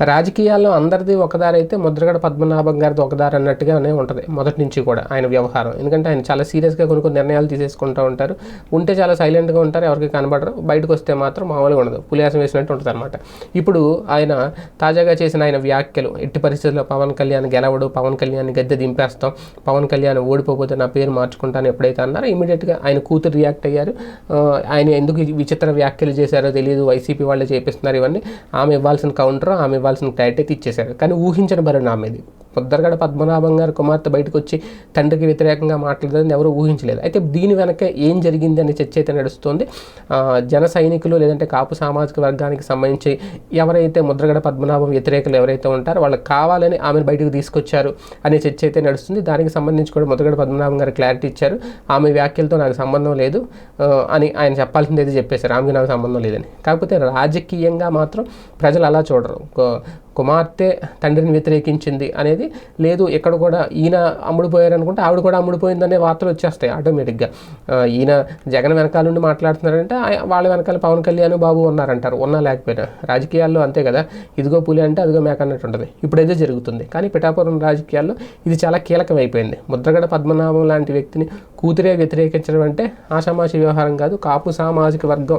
రాజకీయాల్లో అందరిది ఒకదారి అయితే ముద్రగడ పద్మనాభం గారిది ఒకదారి అన్నట్టుగానే ఉంటుంది మొదటి నుంచి కూడా ఆయన వ్యవహారం. ఎందుకంటే ఆయన చాలా సీరియస్గా కొన్ని కొన్ని నిర్ణయాలు తీసేసుకుంటూ ఉంటారు. ఉంటే చాలా సైలెంట్గా ఉంటారు ఎవరికి కనబడరు. బయటకు వస్తే మాత్రం మామూలుగా ఉండదు. పులియాసం వేసినట్టు ఉంటుంది అనమాట ఇప్పుడు ఆయన తాజాగా చేసిన ఆయన వ్యాఖ్యలు ఎట్టి పరిస్థితుల్లో పవన్ కళ్యాణ్ గెలవడు పవన్ కళ్యాణ్ గద్దె దింపేస్తాం పవన్ కళ్యాణ్ ఓడిపోతే నా పేరు మార్చుకుంటాను ఎప్పుడైతే అన్నారో ఇమీడియట్గా ఆయన కూతురు రియాక్ట్ అయ్యారు. ఆయన ఎందుకు విచిత్ర వ్యాఖ్యలు చేశారో తెలియదు వైసీపీ వాళ్ళే చేపిస్తున్నారు ఇవన్నీ. ఆమె ఇవ్వాల్సిన కౌంటర్ ఆమె ఇవ్వాల్సిన క్లారిటీ అయితే ఇచ్చేశారు. కానీ ఊహించని ఊహించిన నా మీద. ముద్దరగడ పద్మనాభం గారి కుమార్తె బయటకు వచ్చి తండ్రికి వ్యతిరేకంగా మాట్లాడదని ఎవరు ఊహించలేదు. అయితే దీని వెనక ఏం జరిగింది అనే చర్చ అయితే నడుస్తుంది. జన సైనికులు లేదంటే కాపు సామాజిక వర్గానికి సంబంధించి ఎవరైతే ముద్రగడ పద్మనాభం వ్యతిరేకులు ఎవరైతే ఉంటారో వాళ్ళకి కావాలని ఆమెను బయటకు తీసుకొచ్చారు అనే చర్చ అయితే నడుస్తుంది. దానికి సంబంధించి కూడా ముద్రగడ పద్మనాభం గారు క్లారిటీ ఇచ్చారు. ఆమె వ్యాఖ్యలతో నాకు సంబంధం లేదు అని ఆయన చెప్పాల్సింది అయితే చెప్పేశారు. ఆమెకి నాకు సంబంధం లేదని. కాకపోతే రాజకీయంగా మాత్రం ప్రజలు అలా చూడరు. కుమార్తె తండ్రిని వ్యతిరేకించింది అనేది లేదు. ఇక్కడ కూడా ఈయన అమ్ముడుపోయారు అనుకుంటే ఆవిడ కూడా అమ్ముడుపోయిందనే వార్తలు వచ్చేస్తాయి ఆటోమేటిక్గా. ఈయన జగన్ వెనకాల నుండి మాట్లాడుతున్నారంటే వాళ్ళ వెనకాల పవన్ కళ్యాణ్ బాబు ఉన్నారంటారు. ఉన్నా లేకపోయినా. రాజకీయాల్లో అంతే కదా. ఇదిగో పులి అంటే అదిగో మేక అన్నట్టు ఉంటుంది ఇప్పుడైతే జరుగుతుంది. కానీ పిఠాపురం రాజకీయాల్లో ఇది చాలా కీలకం అయిపోయింది ముద్రగడ పద్మనాభం లాంటి వ్యక్తిని కూతురే వ్యతిరేకించడం అంటే ఆషామాషి వ్యవహారం కాదు. కాపు సామాజిక వర్గం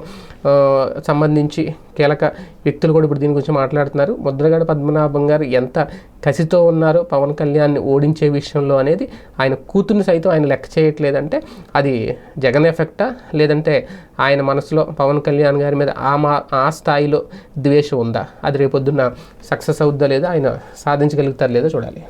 సంబంధించి కీలక వ్యక్తులు కూడా ఇప్పుడు దీని గురించి మాట్లాడుతున్నారు. ముద్రగడ పద్మనాభం గారు ఎంత కసితో ఉన్నారో పవన్ కళ్యాణ్ని ఓడించే విషయంలో అనేది ఆయన కూతుర్ని సైతం ఆయన లెక్క చేయట్లేదంటే అది జగన్ ఎఫెక్టా? లేదంటే ఆయన మనసులో పవన్ కళ్యాణ్ గారి మీద ఆ మా ఆ స్థాయిలో ద్వేషం ఉందా? అది రేపొద్దున్న సక్సెస్ అవుద్దా లేదా? ఆయన సాధించగలుగుతారు లేదో చూడాలి.